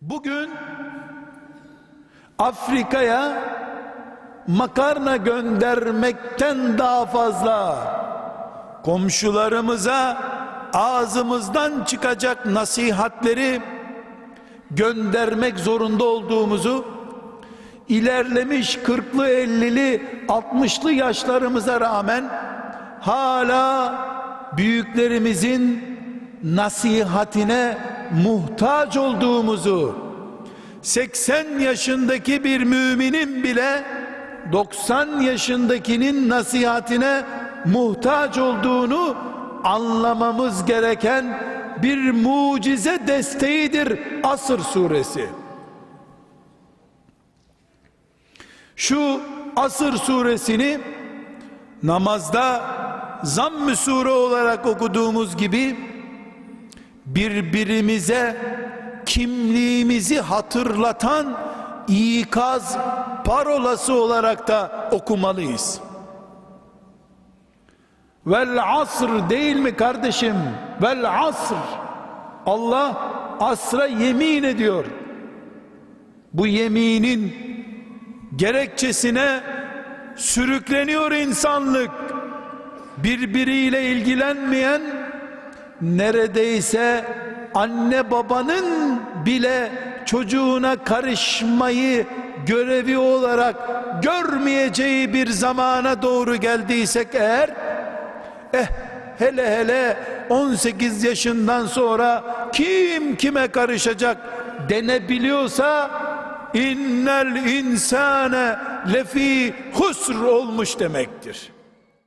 Bugün Afrika'ya makarna göndermekten daha fazla komşularımıza ağzımızdan çıkacak nasihatleri göndermek zorunda olduğumuzu ilerlemiş 40'lı 50'li 60'lı yaşlarımıza rağmen hala büyüklerimizin nasihatine muhtaç olduğumuzu 80 yaşındaki bir müminin bile 90 yaşındakinin nasihatine muhtaç olduğunu anlamamız gereken bir mucize desteğidir Asır suresi. Şu Asır suresini namazda zamm-ı sure olarak okuduğumuz gibi birbirimize kimliğimizi hatırlatan ikaz parolası olarak da okumalıyız. Vel asr değil mi kardeşim? Vel asr. Allah asra yemin ediyor. Bu yeminin gerekçesine sürükleniyor insanlık. Birbiriyle ilgilenmeyen neredeyse anne babanın bile çocuğuna karışmayı görevi olarak görmeyeceği bir zamana doğru geldiysek eğer eh hele hele 18 yaşından sonra kim kime karışacak denebiliyorsa innel insane lefi husr olmuş demektir.